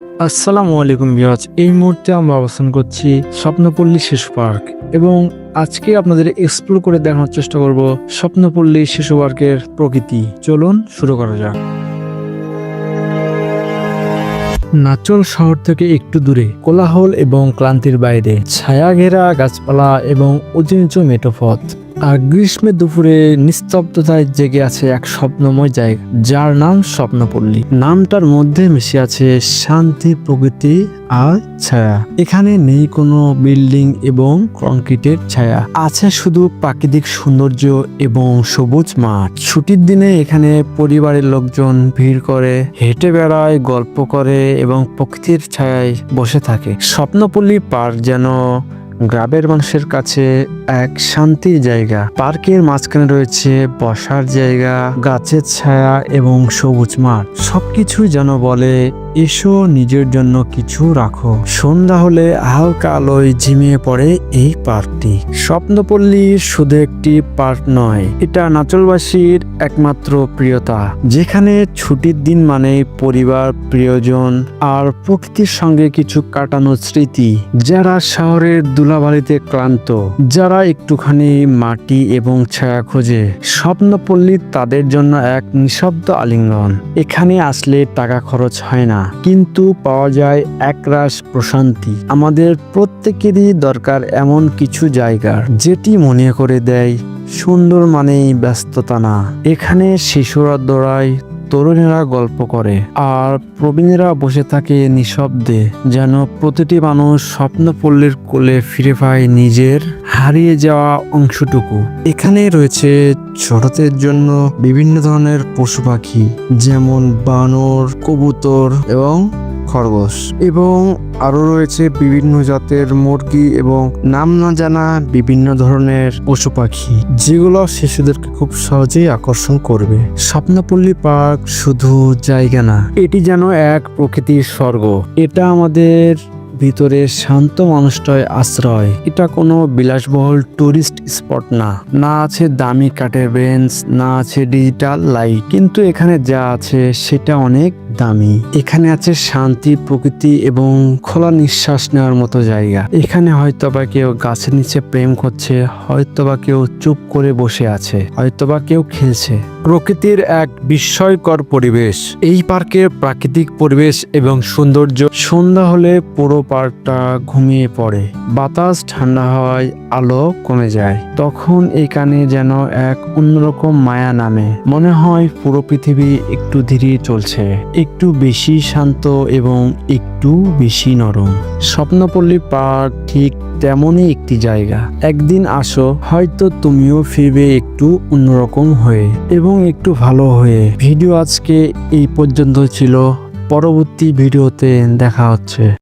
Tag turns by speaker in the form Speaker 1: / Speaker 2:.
Speaker 1: আসসালামু আলাইকুম বিয়াজ এই মুহূর্তে আমরা অবস্থান করছি স্বপ্নপল্লী শিশু পার্ক এবং আজকে আপনাদের এক্সপ্লোর করে দেখানোর চেষ্টা করব স্বপ্নপল্লী শিশু পার্কের প্রকৃতি। চলুন শুরু করা যাক। নাচল শহর থেকে একটু দূরে, কোলাহল এবং ক্লান্তির বাইরে ছায়া ঘেরা গাছপালা এবং উঁচু নিচু মেটোপথ আর গ্রীষ্মের দুপুরে নিস্তব্ধতায় জেগে আছে এক স্বপ্নময় জায়গা, যার নাম স্বপ্নপল্লী। নামটার মধ্যে মিশে আছে শান্তি, প্রকৃতি আর ছায়া। এখানে নেই কোনো বিল্ডিং এবং কংক্রিটের ছায়া। আছে শুধু প্রাকৃতিক সৌন্দর্য এবং সবুজ মাঠ। ছুটির দিনে এখানে পরিবারের লোকজন ভিড় করে, হেঁটে বেড়ায়, গল্প করে এবং প্রকৃতির ছায়ায় বসে থাকে। স্বপ্নপল্লী পার্ক যেন গ্রামের মানুষের কাছে এক শান্তির জায়গা। পার্কের মাঝখানে রয়েছে বসার জায়গা, গাছের ছায়া এবং সবুজ মাঠ। সবকিছু যেন বলে এসো নিজের জন্য কিছু রাখো। সন্ধ্যা হলে হালকা আলোয় ঝিমিয়ে পড়ে এই পার্কটি। স্বপ্নপল্লী শুধু একটি পার্ক নয়, এটা নাচলবাসীর একমাত্র প্রিয়তা। যেখানে ছুটির দিন মানে পরিবার, প্রিয়জন আর প্রকৃতির সঙ্গে কিছু কাটানো স্মৃতি। যারা শহরের ধুলাবালিতে ক্লান্ত, যারা একটুখানি মাটি এবং ছায়া খোঁজে, স্বপ্নপল্লী তাদের জন্য এক নিঃশব্দ আলিঙ্গন। এখানে আসলে টাকা খরচ হয় না। কিন্তু পাওয়া যায় একরাশ প্রশান্তি। আমাদের প্রত্যেকেরই দরকার এমন কিছু জায়গার যেটি মনে করে দেয়, সুন্দর মানেই ব্যস্ততা না। এখানে শিশুরা দৌড়ায় তরুণেরা গল্প করে, আর প্রবীণেরা বসে থাকে নিঃশব্দে, যেন প্রতিটি মানুষ স্বপ্নপল্লীর কোলে ফিরে পায় নিজের হারিয়ে যাওয়া অংশটুকু। এখানে রয়েছে ছোটদের জন্য বিভিন্ন ধরনের পশু পাখি, যেমন বানর, কবুতর এবং খরগোশ এবং আরও রয়েছে বিভিন্ন জাতের মুরগি এবং নাম না জানা বিভিন্ন ধরনের পশু পাখি, যেগুলো শিশুদেরকে খুব সহজেই আকর্ষণ করবে। স্বপ্নপল্লী পার্ক শুধু জায়গা না, এটি যেন এক প্রকৃতির স্বর্গ। এটা আমাদের ভিতরে শান্ত মানুষটায় আশ্রয়। এটা কোনো বিলাসবহুল টুরিস্ট স্পট না। না আছে দামি কাঠের বেঞ্চ না আছে ডিজিটাল লাইট কিন্তু এখানে যা আছে, সেটা অনেক দামি। এখানে আছে শান্তি, প্রকৃতি এবং খোলা নিঃশ্বাস নেওয়ার মতো জায়গা। এখানে হয়তোবা কেউ গাছের নিচে প্রেম করছে, হয়তোবা কেউ চুপ করে বসে আছে, হয়তোবা কেউ খেলছে। প্রকৃতির এক বিস্ময়কর পরিবেশ। এই পার্কের প্রাকৃতিক পরিবেশ এবং সৌন্দর্য সন্ধ্যা হলে পুরো পার্কটা ঘুমিয়ে পড়ে। বাতাস ঠান্ডা হয় আলো কমে যায়। তখন এখানে যেন এক অন্যরকম মায়া নামে। মনে হয় পুরো পৃথিবী একটু ধীরে চলছে। একটু বেশি শান্ত এবং একটু বেশি নরম। স্বপ্নপল্লী পার্ক ঠিক তেমনই একটি জায়গা। একদিন আসো, হয়তো তুমিও ফিরবে একটু অন্যরকম হয়ে এবং একটু ভালো হয়ে। ভিডিও আজকে এই পর্যন্ত ছিল। পরবর্তী ভিডিওতে দেখা হচ্ছে।